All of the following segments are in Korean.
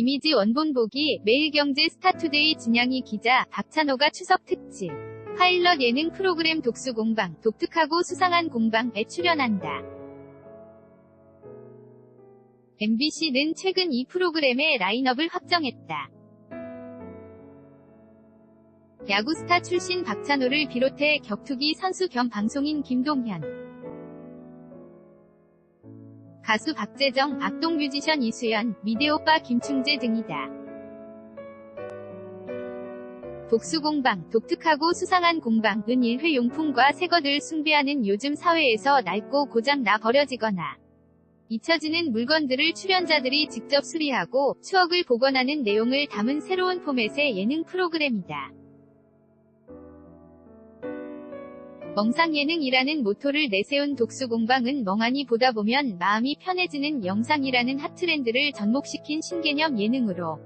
이미지 원본 보기 매일경제 스타투데이 진양이 기자 박찬호가 추석 특집 파일럿 예능 프로그램 독수 공방 독특하고 수상한 공방에 출연한다. MBC는 최근 이 프로그램의 라인업을 확정했다. 야구스타 출신 박찬호를 비롯해 격투기 선수 겸 방송인 김동현, 가수 박재정, 악동 뮤지션 이수연, 미대오빠 김충재 등이다. 복수공방, 독특하고 수상한 공방은 일회용품과 새것을 숭배하는 요즘 사회에서 낡고 고장나 버려지거나 잊혀지는 물건들을 출연자들이 직접 수리하고 추억을 복원하는 내용을 담은 새로운 포맷의 예능 프로그램이다. 멍상예능이라는 모토를 내세운 독수공방은 멍하니 보다 보면 마음이 편해지는 영상이라는 핫트렌드를 접목시킨 신개념 예능으로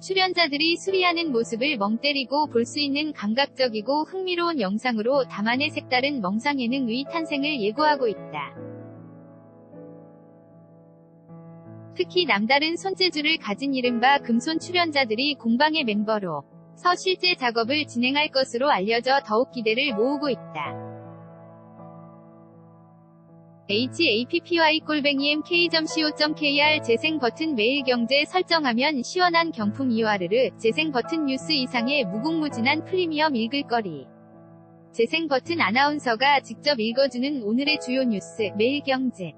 출연자들이 수리하는 모습을 멍 때리고 볼 수 있는 감각적이고 흥미로운 영상으로 다만의 색다른 멍상 예능의 탄생을 예고하고 있다. 특히 남다른 손재주를 가진 이른바 금손 출연자들이 공방의 멤버로 서 실제 작업을 진행할 것으로 알려져 더욱 기대를 모으고 있다. happy-mk.co.kr 재생 버튼 매일 경제 설정하면 시원한 경품 이와르르 재생 버튼 뉴스 이상의 무궁무진한 프리미엄 읽을거리 재생 버튼 아나운서가 직접 읽어주는 오늘의 주요 뉴스 매일 경제